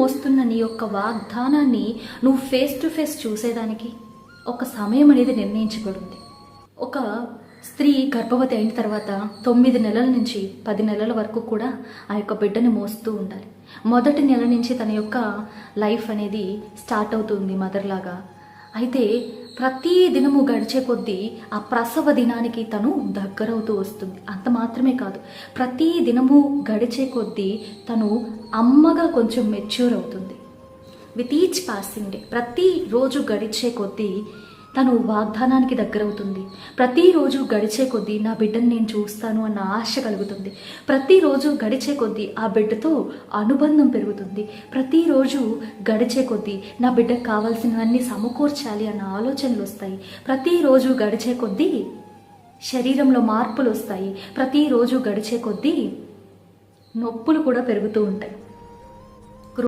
మోస్తున్న నీ యొక్క వాగ్దానాన్ని నువ్వు ఫేస్ టు ఫేస్ చూసేదానికి ఒక సమయం అనేది నిర్ణయించబడింది ఒక స్త్రీ గర్భవతి అయిన తర్వాత తొమ్మిది నెలల నుంచి పది నెలల వరకు కూడా ఆ యొక్క బిడ్డని మోస్తూ ఉండాలి. మొదటి నెల నుంచి తన యొక్క లైఫ్ అనేది స్టార్ట్ అవుతుంది మదర్ లాగా. అయితే ప్రతి దినము గడిచే కొద్దీ ఆ ప్రసవ దినానికి తను దగ్గరవుతూ వస్తుంది. అంత మాత్రమే కాదు ప్రతి దినము గడిచే కొద్దీ తను అమ్మగా కొంచెం మెచ్యూర్ అవుతుంది. విత్ ఈచ్ పాసింగ్ డే ప్రతిరోజు గడిచే కొద్దీ తను వాగ్దానానికి దగ్గరవుతుంది. ప్రతిరోజు గడిచే కొద్దీ నా బిడ్డను నేను చూస్తాను అన్న ఆశ కలుగుతుంది. ప్రతిరోజు గడిచే కొద్దీ ఆ బిడ్డతో అనుబంధం పెరుగుతుంది. ప్రతిరోజు గడిచే కొద్దీ నా బిడ్డకు కావాల్సినవన్నీ సమకూర్చాలి అన్న ఆలోచనలు వస్తాయి. ప్రతిరోజు గడిచే కొద్దీ శరీరంలో మార్పులు వస్తాయి. ప్రతిరోజు గడిచే కొద్దీ నొప్పులు కూడా పెరుగుతూ ఉంటాయి.